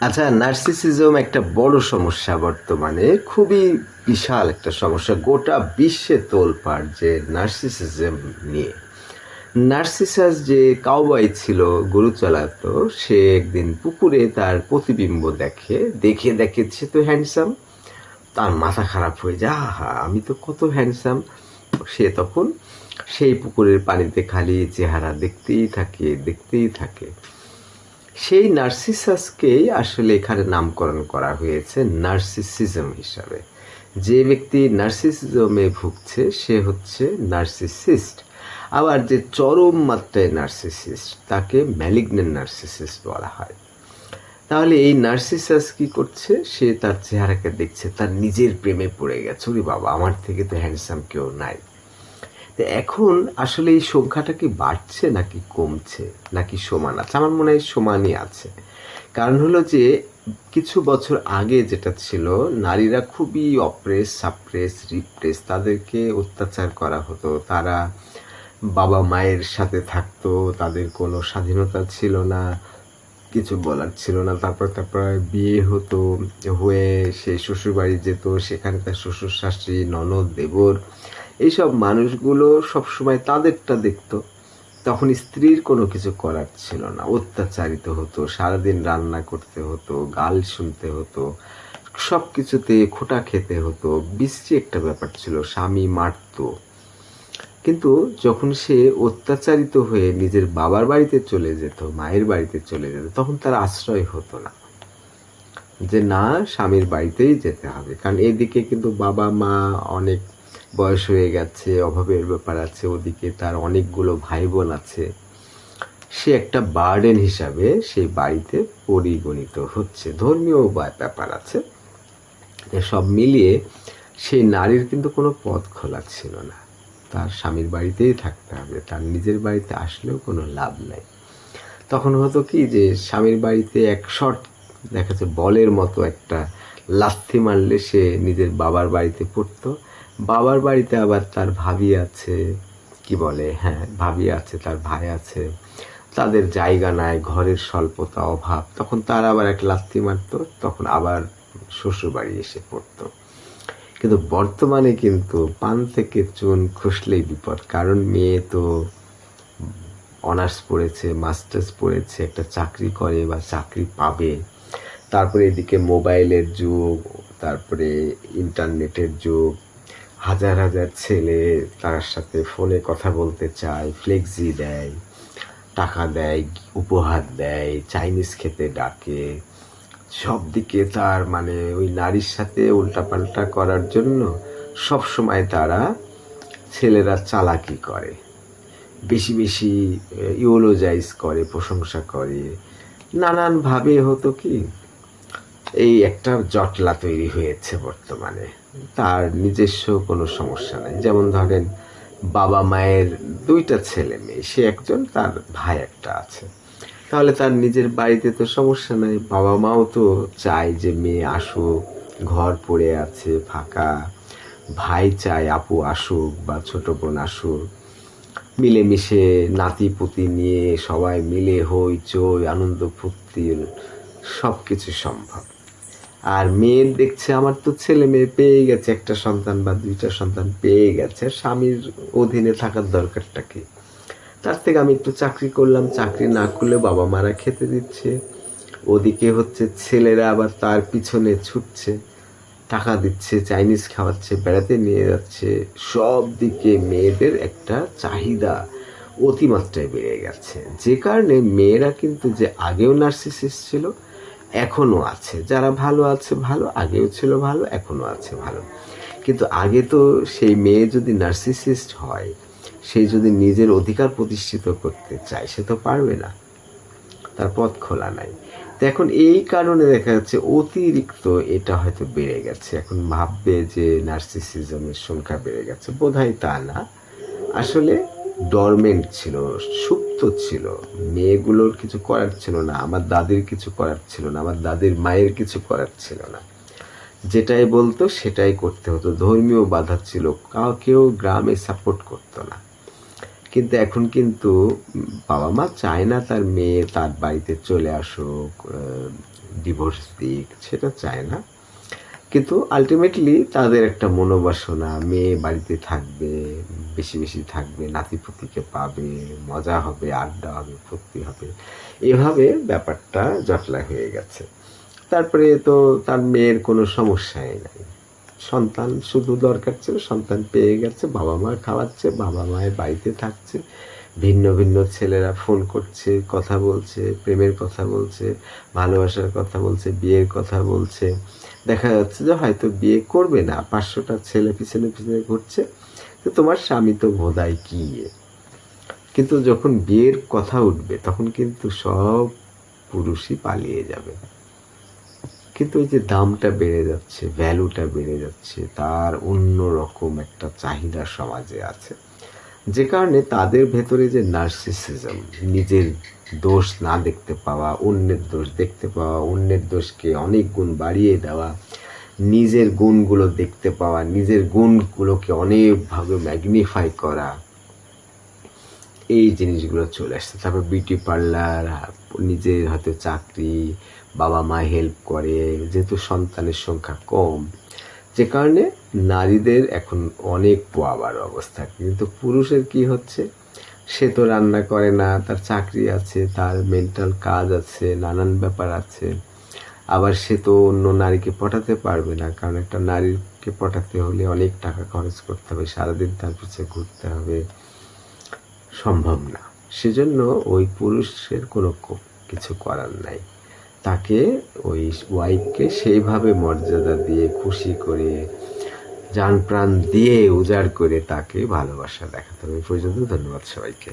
আচ্ছা নার্সিসিজম একটা বড় সমস্যা বর্তমানে। খুবই বিশাল একটা সমস্যা গোটা বিশ্বে তোলপাড় যে নার্সিসিজম নিয়ে। নার্সিসাস যে কাউবয় ছিল, গরু চালাতো, সে একদিন পুকুরে তার প্রতিবিম্ব দেখে দেখে দেখে সে তো হ্যান্ডসাম তার মাথা খারাপ হয়ে যায় হা আমি তো কত হ্যান্ডসাম সে তখন সেই পুকুরের পানিতে খালি চেহারা দেখতেই থাকে দেখতেই থাকে। সেই নার্সিসাসকেই আসলে এখানে নামকরণ করা হয়েছে নার্সিসিজম হিসাবে। যে ব্যক্তি নার্সিসিজমে ভুগছে, সে হচ্ছে নার্সিসিস্ট। আবার যে চরম মাত্রায় নার্সিসিস্ট, তাকে ম্যালিগনেন্ট নার্সিসিস্ট বলা হয়। তাহলে এই নার্সিসাস কি করছে? সে তার চেহারাকে দেখছে, তার নিজের প্রেমে পড়ে গেছে। ওরে বাবা, আমার থেকে তো হ্যান্ডসাম কেউ নাই। তো এখন আসলে এই সংখ্যাটা কি বাড়ছে নাকি কমছে নাকি সমান আছে? আমার মনে হয় সমানই আছে। কারণ হলো যে, কিছু বছর আগে যেটা ছিল, নারীরা খুবই অপ্রেস সাপ্রেস রিপ্রেস তাদেরকে অত্যাচার করা হতো। তারা বাবা মায়ের সাথে থাকতো, তাদের কোনো স্বাধীনতা ছিল না, কিছু বলার ছিল না। তারপর তারপর বিয়ে হতো, হয়ে সে শ্বশুরবাড়ি যেত সেখানে তার শ্বশুর শাশুড়ি ননদ, দেবর এইসব মানুষগুলো সবসময় তাদেরটা দেখতো। তখন স্ত্রীর কোনো কিছু করার ছিল না। অত্যাচারিত হতো, সারাদিন রান্না করতে হতো, গাল শুনতে হতো সব কিছুতে খোটা খেতে হতো। বিশ্রী একটা ব্যাপার ছিল, স্বামী মারতো। কিন্তু যখন সে অত্যাচারিত হয়ে নিজের বাবার বাড়িতে চলে যেত, মায়ের বাড়িতে চলে যেত, তখন তার আশ্রয় হতো না। যে না, স্বামীর বাড়িতেই যেতে হবে। কারণ এদিকে কিন্তু বাবা মা অনেক বয়স হয়ে গেছে, অভাবের ব্যাপার আছে, ওদিকে তার অনেকগুলো ভাই বোন আছে। সে একটা বার্ডেন হিসাবে সেই বাড়িতে পরিগণিত হচ্ছে। ধর্মীয় ব্যাপার আছে। সব মিলিয়ে সেই নারীর কিন্তু কোনো পথ খোলা ছিল না। তার স্বামীর বাড়িতেই থাকতে হবে, তার নিজের বাড়িতে আসলেও কোনো লাভ নাই। তখন হতো কি যে, স্বামীর বাড়িতে এক শট, দেখা যাচ্ছে বলের মতো একটা লাথি মারলে সে নিজের বাবার বাড়িতে পড়তো। বাবার বাড়িতে আবার তার ভাবি আছে, কি বলে হ্যাঁ ভাবি আছে, তার ভাই আছে, তাদের জায়গা নাই, ঘরের স্বল্পতা, অভাব। তখন তার আবার এক লাস্তি মারতো, তখন আবার শ্বশুর বাড়ি এসে পড়তো। কিন্তু বর্তমানে কিন্তু পান থেকে চুন খসলেই বিপদ। কারণ মেয়ে তো অনার্স পড়েছে, মাস্টার্স পড়েছে, একটা চাকরি করে বা চাকরি পাবে। তারপরে এদিকে মোবাইলের যুগ, তারপরে ইন্টারনেটের যুগ হাজার হাজার ছেলে তার সাথে ফোনে কথা বলতে চায়, ফ্লেক্সি দেয়, টাকা দেয়, উপহার দেয়, চাইনিজ খেতে ডাকে। সব দিকে তার মানে ওই নারীর সাথে উল্টাপাল্টা করার জন্য সব সময় তারা ছেলেরা চালাকি করে। বেশি বেশি ইউলোজাইজ করে, প্রশংসা করে। নানানভাবে হতো কি এই একটা জটলা তৈরি হয়েছে বর্তমানে। তার নিজস্ব কোনো সমস্যা নেই। যেমন ধরেন, বাবা মায়ের দুইটা ছেলে মেয়ে, সে একজন, তার ভাই একটা আছে। তাহলে তার নিজের বাড়িতে তো সমস্যা নাই, বাবা মাও তো চায় যে মেয়ে আসুক, ঘর পড়ে আছে, ফাঁকা। ভাই চায় আপু আসুক বা ছোট বোন আসুক। মিলেমিশে নাতি পুতি নিয়ে সবাই মিলে হই চই, আনন্দ ফুর্তির সব কিছু সম্ভব। আর মেয়ের দেখছে, আমার তো ছেলে মেয়ে পেয়ে গেছে, একটা সন্তান বা দুইটা সন্তান পেয়ে গেছে, স্বামীর অধীনে থাকার দরকারটা কি? তার থেকে আমি একটু চাকরি করলাম, চাকরি না করলে বাবা মারা খেতে দিচ্ছে। ওদিকে হচ্ছে ছেলেরা আবার তার পিছনে ছুটছে, টাকা দিচ্ছে, চাইনিজ খাওয়াচ্ছে, বেড়াতে নিয়ে যাচ্ছে। সব দিকে মেয়েদের একটা চাহিদা অতিমাত্রায় বেড়ে গেছে। যে কারণে মেয়েরা কিন্তু যে আগেও নার্সিসিস ছিল এখনও আছে। যারা ভালো আছে, ভালো। আগেও ছিল ভালো এখনও আছে ভালো। কিন্তু আগে তো সেই মেয়ে যদি নার্সিসিস্ট হয়, সে যদি নিজের অধিকার প্রতিষ্ঠিত করতে চায়, সে তো পারবে না। তার পথ খোলা নাই। তো এখন এই কারণে দেখা যাচ্ছে অতিরিক্ত এটা হয়তো বেড়ে গেছে। এখন ভাববে যে নার্সিসিজমের সংখ্যা বেড়ে গেছে। বোধহয় তা না। আসলে ডরমেন্ট ছিল, সুপ্ত ছিল। মেয়েগুলোর কিছু করার ছিল না, আমার দাদির কিছু করার ছিল না, আমার দাদির মায়ের কিছু করার ছিল না। যেটাই বলতো সেটাই করতে হতো, ধর্মীয় বাধা ছিল, কাউ গ্রামে সাপোর্ট করতো না। কিন্তু এখন কিন্তু বাবা মা চায় না তার মেয়ে তার বাড়িতে চলে আসুক ডিভোর্স দিক, সেটা চায় না। কিন্তু আলটিমেটলি তাদের একটা মনোবাসনা, মেয়ে বাড়িতে থাকবে, বেশি বেশি থাকবে, নাতিপুতিকে পাবে, মজা হবে, আড্ডা হবে, ফুর্তি হবে। এভাবে ব্যাপারটা জটলা হয়ে গেছে। তারপরে তো তার মেয়ের কোনো সমস্যাই নাই। সন্তান শুধু দরকার ছিল, সন্তান পেয়ে গেছে বাবা মা খাওয়াচ্ছে বাবা মায়ের বাড়িতে থাকছে। ভিন্ন ভিন্ন ছেলেরা ফোন করছে, কথা বলছে, প্রেমের কথা বলছে, ভালোবাসার কথা বলছে, বিয়ের কথা বলছে। দেখা যাচ্ছে যে হয়তো বিয়ে করবে না, পাঁচশোটা ছেলে পিছনে পিছনে ঘুরছে, তো তোমার স্বামী তো ভোদায় কি? কিন্তু যখন বিয়ের কথা উঠবে, তখন কিন্তু সব পুরুষই পালিয়ে যাবে। কিন্তু ওই যে দামটা বেড়ে যাচ্ছে ভ্যালুটা বেড়ে যাচ্ছে, তার অন্য রকম একটা চাহিদা সমাজে আছে। যে কারণে তাদের ভেতরে যে নার্সিসিজম নিজের দোষ না দেখতে পাওয়া, অন্যের দোষ দেখতে পাওয়া, অন্যের দোষকে অনেক গুণ বাড়িয়ে দেওয়া, নিজের গুণগুলো দেখতে পাওয়া, নিজের গুণগুলোকে অনেকভাবে ম্যাগনিফাই করা, এই জিনিসগুলো চলে আসছে। তারপর বিউটি পার্লার নিজের হয়তো চাকরি বাবা মা হেল্প করে, যেহেতু সন্তানের সংখ্যা কম যে কারণে নারীদের এখন অনেক পোয়াবার অবস্থা। কিন্তু পুরুষের কি হচ্ছে? সে তো রান্না করে না, তার চাকরি আছে, তার মেন্টাল কাজ আছে, নানান ব্যাপার আছে। আবার সে তো অন্য নারীকে পটাতে পারবে না, কারণ একটা নারীকে পটাতে হলে অনেক টাকা খরচ করতে হবে, সারাদিন তার পিছিয়ে ঘুরতে হবে। সম্ভব না। সেজন্য ওই পুরুষের কোনো কিছু করার নাই। তাকে ওই ওয়াইফকে সেইভাবে মর্যাদা দিয়ে খুশি করে যান প্রাণ দিয়ে উজাড় করে তাকে ভালোবাসা দেখাতে হবে। পর্যন্ত ধন্যবাদ সবাইকে।